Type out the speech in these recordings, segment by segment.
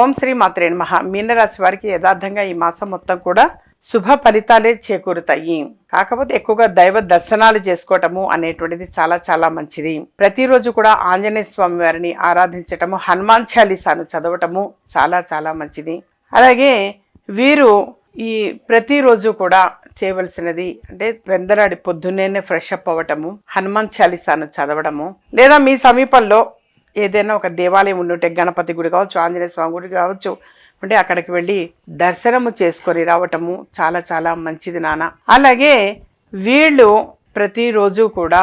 ఓం శ్రీ మాత్రే నమ. మీనరాశి వారికి యథార్థంగా ఈ మాసం మొత్తం కూడా శుభ ఫలితాలే చేకూరుతాయి. కాకపోతే ఎక్కువగా దైవ దర్శనాలు చేసుకోవటము అనేటువంటిది చాలా చాలా మంచిది. ప్రతిరోజు కూడా ఆంజనేయ స్వామి వారిని ఆరాధించటము హనుమాన్ చాలీసాను చదవటము చాలా చాలా మంచిది. అలాగే వీరు ఈ ప్రతిరోజు కూడా చేయవలసినది అంటే వెందరాడి పొద్దున్నే ఫ్రెష్ అప్ అవ్వటము హనుమాన్ చాలీసాను చదవడము లేదా మీ సమీపంలో ఏదైనా ఒక దేవాలయం ఉండుంటే గణపతి గుడి కావచ్చు ఆంజనేయ స్వామి గుడి కావచ్చు అంటే అక్కడికి వెళ్ళి దర్శనము చేసుకొని రావటము చాలా చాలా మంచిది నాన్న. అలాగే వీళ్ళు ప్రతిరోజు కూడా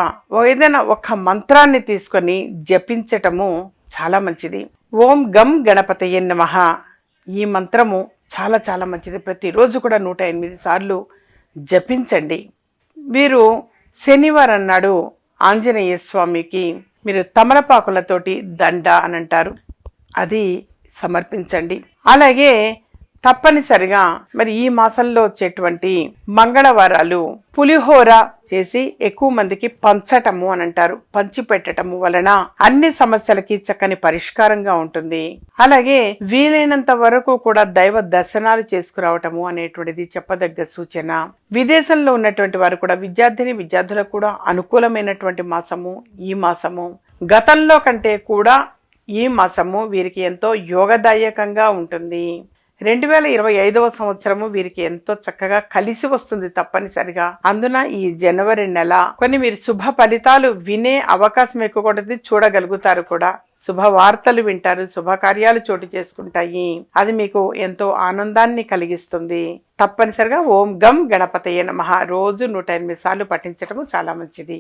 ఏదైనా ఒక మంత్రాన్ని తీసుకొని జపించటము చాలా మంచిది. ఓం గం గణపతి నమః. ఈ మంత్రము చాలా చాలా మంచిది. ప్రతిరోజు కూడా నూట ఎనిమిది సార్లు జపించండి. వీరు శనివారం నాడు ఆంజనేయ స్వామికి మీరు తమలపాకులతోటి దండ అని అంటారు. అది సమర్పించండి. అలాగే తప్పనిసరిగా మరి ఈ మాసంలో వచ్చేటువంటి మంగళవారాలు పులిహోర చేసి ఎక్కువ మందికి పంచటము అని అంటారు. పంచి పెట్టటము వలన అన్ని సమస్యలకి చక్కని పరిష్కారంగా ఉంటుంది. అలాగే వీలైనంత వరకు కూడా దైవ దర్శనాలు చేసుకురావటము అనేటువంటిది చెప్పదగ్గ సూచన. విదేశంలో ఉన్నటువంటి వారు కూడా విద్యార్థిని విద్యార్థులకు కూడా అనుకూలమైనటువంటి మాసము ఈ మాసము. గతంలో కంటే కూడా ఈ మాసము వీరికి ఎంతో యోగదాయకంగా ఉంటుంది. రెండు వేల ఇరవై ఐదవ సంవత్సరము వీరికి ఎంతో చక్కగా కలిసి వస్తుంది తప్పనిసరిగా. అందున ఈ జనవరి నెల కొన్ని మీరు శుభ ఫలితాలు వినే అవకాశం ఎక్కువ ఉంటుంది చూడగలుగుతారు కూడా. శుభ వార్తలు వింటారు శుభకార్యాలు చోటు చేసుకుంటాయి. అది మీకు ఎంతో ఆనందాన్ని కలిగిస్తుంది. తప్పనిసరిగా ఓం గం గణపతయ్య నమ. రోజు నూట ఎనిమిది సార్లు పఠించటము చాలా మంచిది.